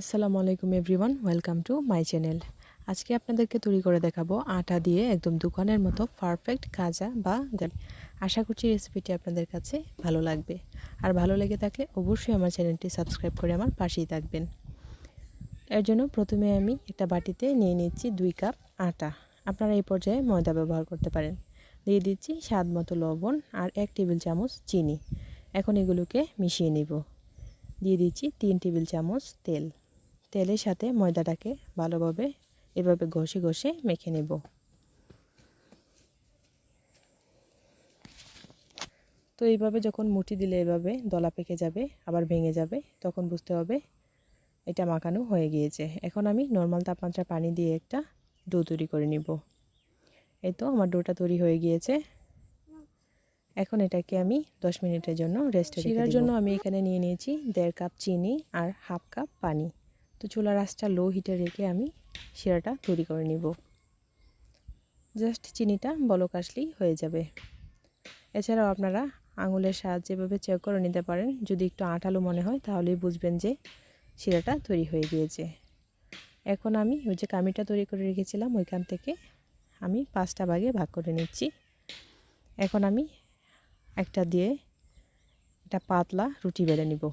আসসালামু আলাইকুম everyone, welcome to my channel. আজকে আপনাদেরকে তৈরি করে দেখাবো আটা দিয়ে একদম দোকানের মতো পারফেক্ট কাজা বা গাল আশা করছি রেসিপিটি আপনাদের কাছে ভালো লাগবে। আর ভালো লেগে থাকলে অবশ্যই আমার চ্যানেলটি সাবস্ক্রাইব করে আমার পাশেই থাকবেন। এর জন্য প্রথমে আমি একটা বাটিতে নিয়ে নিচ্ছি দুই কাপ আটা। আপনারা এই পর্যায়ে ময়দা ব্যবহার করতে পারেন। দিয়ে দিচ্ছি স্বাদ মতো লবণ আর এক টেবিল চামচ চিনি। এখন এগুলোকে মিশিয়ে নিব। দিয়ে দিচ্ছি তিন টেবিল চামচ তেল। তেলের সাথে ময়দাটাকে ভালোভাবে এভাবে ঘষে ঘষে মেখে নেব। তো এইভাবে যখন মুঠি দিলে এভাবে দলা পেকে যাবে আবার ভেঙে যাবে তখন বুঝতে হবে এটা মাখানো হয়ে গিয়েছে। এখন আমি নর্মাল তাপমাত্রা পানি দিয়ে একটা ডো তৈরি করে নিব। এই তো আমার ডোটা তৈরি হয়ে গিয়েছে। এখন এটাকে আমি দশ মিনিটের জন্য রেস্ট শিরার জন্য আমি এখানে নিয়ে নিয়েছি দেড় কাপ চিনি আর হাফ কাপ পানি। তো চুলার আঁচটা লো হিটে রেখে আমি শিরাটা তৈরি করে নিব। জাস্ট চিনিটা বলক আসলেই হয়ে যাবে। এছাড়াও আপনারা আঙুলের সাহায্যে এভাবে চেক করে নিতে পারেন। যদি একটু আঠালো মনে হয়, তাহলেই বুঝবেন যে শিরাটা তৈরি হয়ে গিয়েছে। এখন আমি ওই যে কামিটা তৈরি করে রেখেছিলাম, ওইখান থেকে আমি পাঁচটা ভাগে ভাগ করে নিচ্ছি। এখন আমি একটা দিয়ে এটা পাতলা রুটি বেলে নিব।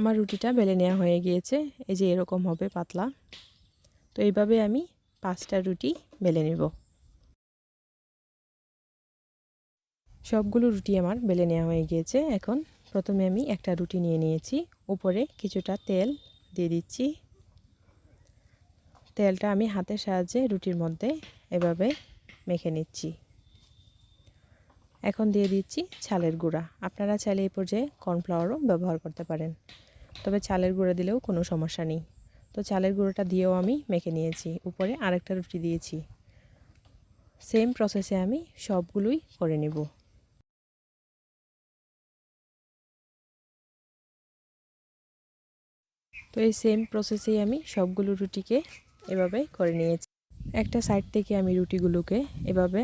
আমার রুটিটা বেলে নেওয়া হয়ে গিয়েছে। এই যে এরকম হবে পাতলা। তো এইভাবে আমি পাঁচটা রুটি বেলে নেব। সবগুলো রুটি আমার বেলে নেওয়া হয়ে গিয়েছে। এখন প্রথমে আমি একটা রুটি নিয়ে নিয়েছি। উপরে কিছুটা তেল দিয়ে দিচ্ছি। তেলটা আমি হাতের সাহায্যে রুটির মধ্যে এভাবে মেখে নিচ্ছি। এখন দিয়ে দিচ্ছি ছালের গুঁড়া। আপনারা চাইলে এই পর্যায়ে কর্নফ্লাওয়ারও ব্যবহার করতে পারেন। তবে চালের গুঁড়া দিলেও কোনো সমস্যা নেই। তো চালের গুঁড়োটা দিয়েও আমি মেখে নিয়েছি। উপরে আরেকটা রুটি দিয়েছি। সেম প্রসেসে আমি সবগুলোই করে নেব। তো এই সেম প্রসেসেই আমি সবগুলো রুটিকে এভাবে করে নিয়েছি। একটা সাইড থেকে আমি রুটিগুলোকে এভাবে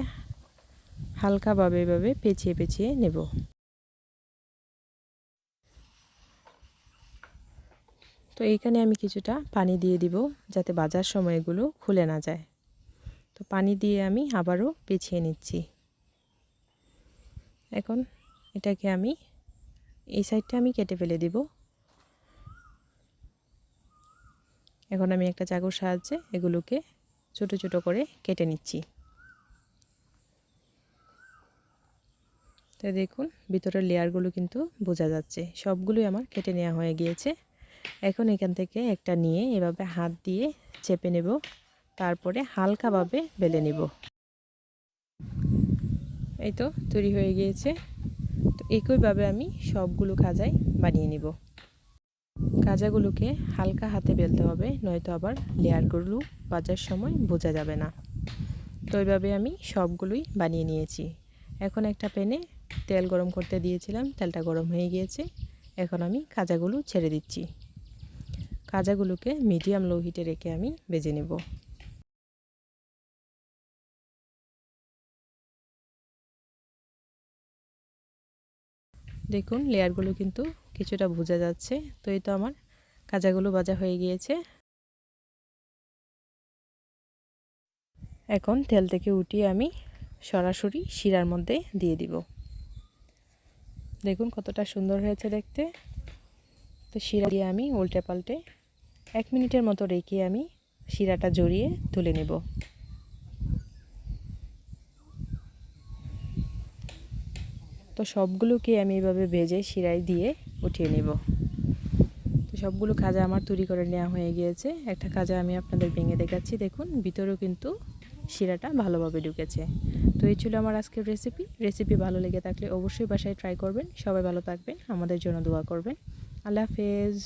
হালকাভাবে এভাবে পেঁচিয়ে পেঁচিয়ে নেব। তো এইখানে আমি কিছুটা পানি দিয়ে দিব যাতে বাজার সময় এগুলো খুলে না যায়। তো পানি দিয়ে আমি আবারও পেঁচিয়ে নিচ্ছি। এখন এটাকে আমি এই সাইডটা আমি কেটে ফেলে দিব। এখন আমি একটা চাকুর সাহায্যে এগুলোকে ছোট ছোট করে কেটে নিচ্ছি। তো দেখুন, ভিতরের লেয়ারগুলো কিন্তু বোঝা যাচ্ছে। সবগুলোই আমার কেটে নেওয়া হয়ে গিয়েছে। এখন এখান থেকে একটা নিয়ে এভাবে হাত দিয়ে চেপে নেব। তারপরে হালকাভাবে বেলে নেব। এই তো তৈরি হয়ে গিয়েছে। তো একইভাবে আমি সবগুলো কাজাই বানিয়ে নিব। কাজাগুলোকে হালকা হাতে বেলতে হবে, নয়তো আবার লেয়ারগুলো বাজার সময় বোঝা যাবে না। তো এইভাবে আমি সবগুলোই বানিয়ে নিয়েছি। এখন একটা প্যানে তেল গরম করতে দিয়েছিলাম, তেলটা গরম হয়ে গিয়েছে। এখন আমি কাজাগুলো ছেড়ে দিচ্ছি। কাজাগুলোকে মিডিয়াম লো হিটে রেখে আমি বেজে নেব। দেখুন লেয়ারগুলো কিন্তু কিছুটা বোঝা যাচ্ছে, তো এই তো আমার কাজাগুলো ভাজা হয়ে গিয়েছে। এখন তেল থেকে উঠিয়ে আমি সরাসরি শিরার মধ্যে দিয়ে দিব। দেখুন কতটা সুন্দর হয়েছে দেখতে। তো শিরা দিয়ে আমি উল্টে পাল্টে এক মিনিটের মতো রেখে আমি শিরাটা জড়িয়ে তুলে নেব। তো সবগুলোকে আমি এভাবে ভেজে শিরায় দিয়ে উঠিয়ে নেব। তো সবগুলো খাজা আমার তৈরি করে নেওয়া হয়ে গিয়েছে। একটা খাজা আমি আপনাদের ভেঙে দেখাচ্ছি। দেখুন, ভিতরেও কিন্তু শিরাটা ভালোভাবে ঢুকেছে। তো এই ছিল আমার আজকের রেসিপি রেসিপি ভালো লেগে থাকলে অবশ্যই বাসায় ট্রাই করবেন। সবাই ভালো থাকবেন। আমাদের জন্য দোয়া করবেন। আল্লাহ হাফেজ।